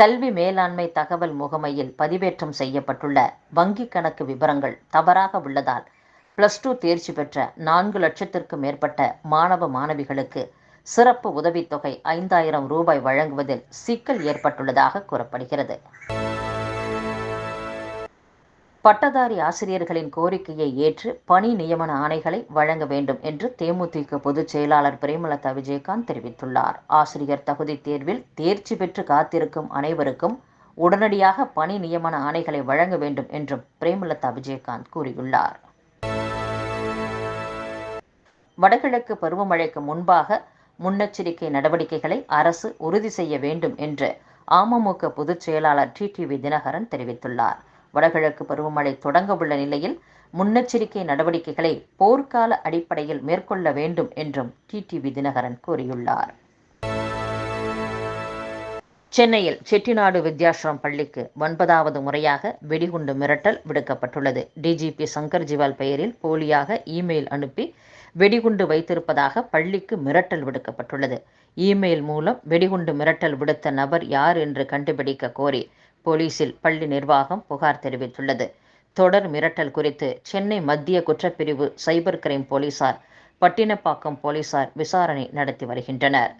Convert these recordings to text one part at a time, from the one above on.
கல்வி மேலாண்மை தகவல் முகமையில் பதிவேற்றம் செய்யப்பட்டுள்ள வங்கிக் கணக்கு விவரங்கள் தவறாக உள்ளதால் பிளஸ் டூ தேர்ச்சி பெற்ற நான்கு லட்சத்திற்கும் மேற்பட்ட மாணவ மாணவிகளுக்கு சிறப்பு உதவித்தொகை ஐந்தாயிரம் ரூபாய் வழங்குவதில் சிக்கல் ஏற்பட்டுள்ளதாக கூறப்படுகிறது. பட்டதாரி ஆசிரியர்களின் கோரிக்கையை ஏற்று பணி நியமன ஆணைகளை வழங்க வேண்டும் என்று தேமுதிக பொதுச் செயலாளர் பிரேமலதா விஜயகாந்த் தெரிவித்துள்ளார். ஆசிரியர் தகுதி தேர்வில் தேர்ச்சி பெற்று காத்திருக்கும் அனைவருக்கும் உடனடியாக பணி நியமன ஆணைகளை வழங்க வேண்டும் என்றும் பிரேமலதா விஜயகாந்த் கூறியுள்ளார். வடகிழக்கு பருவமழைக்கு முன்பாக முன்னெச்சரிக்கை நடவடிக்கைகளை அரசு உறுதி செய்ய வேண்டும் என்று அமமுக பொதுச் செயலாளர் டிடிவி தினகரன் தெரிவித்துள்ளார். வடகிழக்கு பருவமழை தொடங்க உள்ள நிலையில் முன்னெச்சரிக்கை நடவடிக்கைகளை போர்க்கால அடிப்படையில் மேற்கொள்ள வேண்டும் என்றும் டிடிவி தினகரன் கூறியுள்ளார். சென்னையில் செட்டிநாடு வித்யாசிரம் பள்ளிக்கு ஒன்பதாவது முறையாக வெடிகுண்டு மிரட்டல் விடுக்கப்பட்டுள்ளது. டிஜிபி சங்கர் ஜிவால் பெயரில் போலியாக இமெயில் அனுப்பி வெடிகுண்டு வைத்திருப்பதாக பள்ளிக்கு மிரட்டல் விடுக்கப்பட்டுள்ளது. இமெயில் மூலம் வெடிகுண்டு மிரட்டல் விடுத்த நபர் யார் என்று கண்டுபிடிக்க கோரி போலீசில் பள்ளி நிர்வாகம் புகார் தெரிவித்துள்ளது. தொடர் மிரட்டல் குறித்து சென்னை மத்திய குற்றப்பிரிவு சைபர் கிரைம் போலீசார் பட்டினப்பாக்கம் போலீசார் விசாரணை நடத்தி வருகின்றனர்.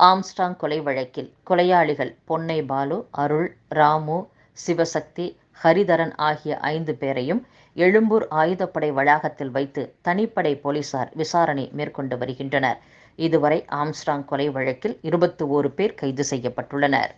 ஆம்ஸ்டாங் கொலை வழக்கில் கொலையாளிகள் பொன்னை பாலு அருள் ராமு சிவசக்தி ஹரிதரன் ஆகிய ஐந்து பேரையும் எழும்பூர் ஆயுதப்படை வளாகத்தில் வைத்து தனிப்படை போலீசார் விசாரணை மேற்கொண்டு வருகின்றனர். இதுவரை ஆம்ஸ்டாங் கொலை வழக்கில் இருபத்தி ஓரு பேர் கைது செய்யப்பட்டுள்ளனர்.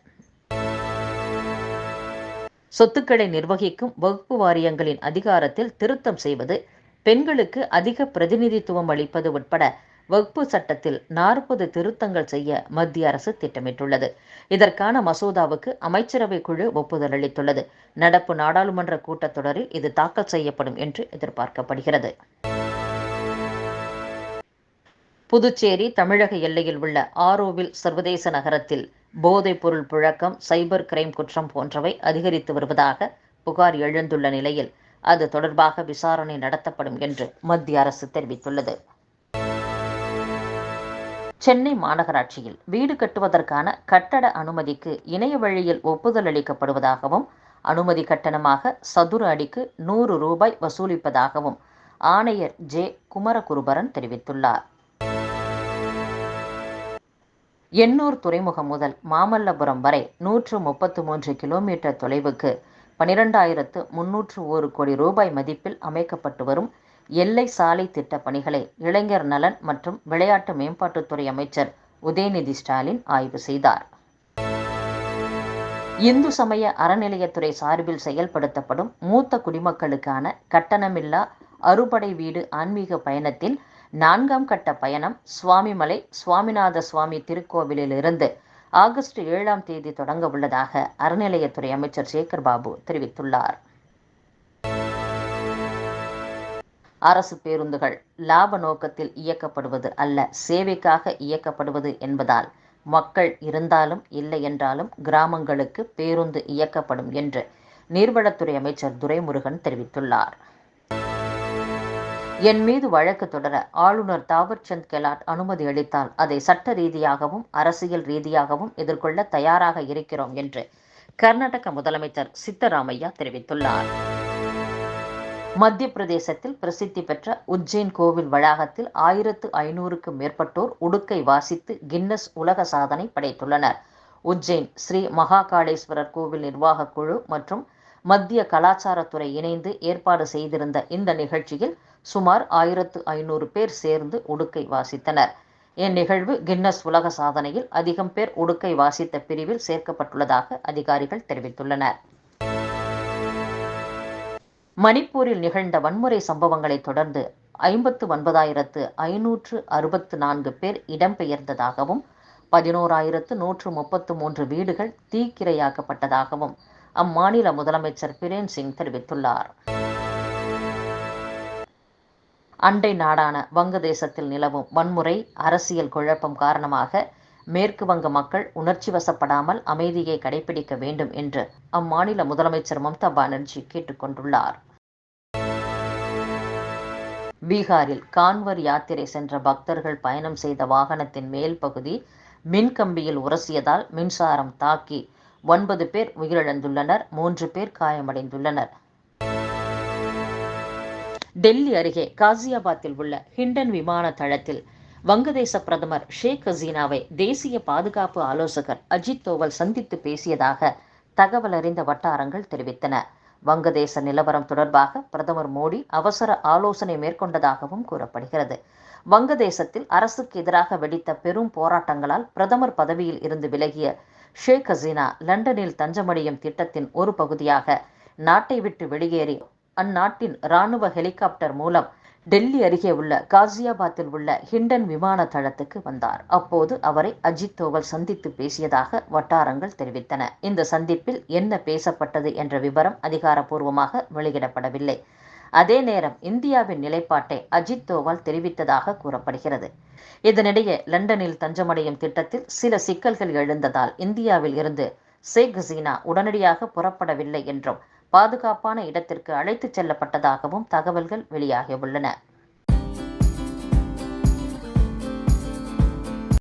சொத்துக்களை நிர்வகிக்கும் வகுப்பு வாரியங்களின் அதிகாரத்தில் திருத்தம் செய்வது பெண்களுக்கு அதிக பிரதிநிதித்துவம் அளிப்பது உட்பட வகுப்பு சட்டத்தில் நாற்பது திருத்தங்கள் செய்ய மத்திய அரசு திட்டமிட்டுள்ளது. இதற்கான மசோதாவுக்கு அமைச்சரவை குழு ஒப்புதல் அளித்துள்ளது. நடப்பு நாடாளுமன்ற கூட்டத்தொடரில் இது தாக்கல் செய்யப்படும் என்று எதிர்பார்க்கப்படுகிறது. புதுச்சேரி தமிழக எல்லையில் உள்ள ஆரோவில் சர்வதேச நகரத்தில் போதைப் பொருள் புழக்கம் சைபர் கிரைம் குற்றம் போன்றவை அதிகரித்து வருவதாக புகார் எழுந்துள்ள நிலையில் அது தொடர்பாக விசாரணை நடத்தப்படும் என்று மத்திய அரசு தெரிவித்துள்ளது. சென்னை மாநகராட்சியில் வீடு கட்டுவதற்கான கட்டட அனுமதிக்கு இணைய வழியில் ஒப்புதல் அளிக்கப்படுவதாகவும் அனுமதி கட்டணமாக சதுர அடிக்கு நூறு ரூபாய் வசூலிப்பதாகவும் ஆணையர் ஜே. குமரகுருபரன் தெரிவித்துள்ளார். எண்ணூர் துறைமுகம் முதல் மாமல்லபுரம் வரை நூற்று முப்பத்து மூன்று கிலோமீட்டர் தொலைவுக்கு பனிரெண்டாயிரத்து முன்னூற்று ஒரு கோடி ரூபாய் மதிப்பில் அமைக்கப்பட்டு வரும் எல்லை சாலை திட்ட பணிகளை இளைஞர் நலன் மற்றும் விளையாட்டு மேம்பாட்டுத்துறை அமைச்சர் உதயநிதி ஸ்டாலின் ஆய்வு செய்தார். இந்து சமய அறநிலையத்துறை சார்பில் செயல்படுத்தப்படும் மூத்த குடிமக்களுக்கான கட்டணமில்லா அறுபடை வீடு ஆன்மீக பயணத்தில் நான்காம் கட்ட பயணம் சுவாமிமலை சுவாமிநாத சுவாமி திருக்கோவிலிலிருந்து ஆகஸ்ட் ஏழாம் தேதி தொடங்க உள்ளதாக அறநிலையத்துறை அமைச்சர் சேகர் பாபு தெரிவித்துள்ளார். அரசு பேருந்துகள் லாப நோக்கத்தில் இயக்கப்படுவது அல்ல சேவைக்காக இயக்கப்படுவது என்பதால் மக்கள் இருந்தாலும் இல்லை என்றாலும் கிராமங்களுக்கு பேருந்து இயக்கப்படும் என்று நீர்வளத்துறை அமைச்சர் துரைமுருகன் தெரிவித்துள்ளார். என் மீது வழக்கு தொடர ஆளுநர் தாவர்சந்த் கெலாட் அனுமதி அளித்தால் அதை சட்ட ரீதியாகவும் அரசியல் ரீதியாகவும் எதிர்கொள்ள தயாராக இருக்கிறோம் என்று கர்நாடக முதலமைச்சர் சித்தராமையா தெரிவித்துள்ளார். மத்திய பிரதேசத்தில் பிரசித்தி பெற்ற உஜ்ஜைன் கோவில் வளாகத்தில் ஆயிரத்து ஐநூறுக்கும் மேற்பட்டோர் உடுக்கை வாசித்து கின்னஸ் உலக சாதனை படைத்துள்ளனர். உஜ்ஜைன் ஸ்ரீ மகாகாளேஸ்வரர் கோவில் நிர்வாகக் குழு மற்றும் மத்திய கலாச்சாரத்துறை இணைந்து ஏற்பாடு செய்திருந்த இந்த நிகழ்ச்சியில் சுமார் ஆயிரத்து ஐநூறு பேர் சேர்ந்து உடுக்கை வாசித்தனர். இந்நிகழ்வு கின்னஸ் உலக சாதனையில் அதிகம் பேர் உடுக்கை வாசித்த பிரிவில் சேர்க்கப்பட்டுள்ளதாக அதிகாரிகள் தெரிவித்துள்ளனர். மணிப்பூரில் நிகழ்ந்த வன்முறை சம்பவங்களைத் தொடர்ந்து ஐம்பத்து ஒன்பதாயிரத்து ஐநூற்று அறுபத்து நான்கு பேர் இடம்பெயர்ந்ததாகவும் பதினோராயிரத்து நூற்று முப்பத்து மூன்று வீடுகள் தீக்கிரையாக்கப்பட்டதாகவும் அம்மாநில முதலமைச்சர் பிரேன் சிங் தெரிவித்துள்ளார். அண்டை நாடான வங்கதேசத்தில் நிலவும் வன்முறை அரசியல் குழப்பம் காரணமாக மேற்கு வங்க மக்கள் உணர்ச்சி வசப்படாமல் அமைதியை கடைபிடிக்க வேண்டும் என்று அம்மாநில முதலமைச்சர் மம்தா பானர்ஜி கேட்டுக்கொண்டுள்ளார் பீகாரில் கான்வர் யாத்திரை சென்ற பக்தர்கள் பயணம் செய்த வாகனத்தின் மேல் பகுதி மின் கம்பியில் உரசியதால் மின்சாரம் தாக்கி ஒன்பது பேர் உயிரிழந்துள்ளனர் மூன்று பேர் காயமடைந்துள்ளனர். டெல்லி அருகே காசியாபாத்தில் உள்ள ஹிண்டன் விமான தளத்தில் வங்கதேச பிரதமர் ஷேக் ஹசீனாவை தேசிய பாதுகாப்பு ஆலோசகர் அஜித் தோவல் சந்தித்து பேசியதாக தகவல் அறிந்த வட்டாரங்கள் தெரிவித்தன. வங்கதேச நிலவரம் தொடர்பாக பிரதமர் மோடி அவசர ஆலோசனை மேற்கொண்டதாகவும் கூறப்படுகிறது. வங்கதேசத்தில் அரசுக்கு எதிராக வெடித்த பெரும் போராட்டங்களால் பிரதமர் பதவியில் இருந்து விலகிய ஷேக் ஹசீனா லண்டனில் தஞ்சமடையும் திட்டத்தின் ஒரு பகுதியாக நாட்டை விட்டு வெளியேறி அந்நாட்டின் இராணுவ ஹெலிகாப்டர் மூலம் டெல்லி அருகே உள்ள காசியாபாத்தில் உள்ள ஹிண்டன் விமான தளத்துக்கு வந்தார். அப்போது அவரை அஜித் தோவல் சந்தித்து பேசியதாக வட்டாரங்கள் தெரிவித்தன. இந்த சந்திப்பில் என்ன பேசப்பட்டது என்ற விவரம் அதிகாரப்பூர்வமாக வெளியிடப்படவில்லை. அதே நேரம் இந்தியாவின் நிலைப்பாட்டை அஜித் தோவல் தெரிவித்ததாக கூறப்படுகிறது. இதனிடையே லண்டனில் தஞ்சமடையும் திட்டத்தில் சில சிக்கல்கள் எழுந்ததால் இந்தியாவில் இருந்து ஷேக் ஹசீனா உடனடியாக புறப்படவில்லை என்றும் பாதுகாப்பான இடத்திற்கு அழைத்துச் செல்லப்பட்டதாகவும் தகவல்கள் வெளியாகியுள்ளன.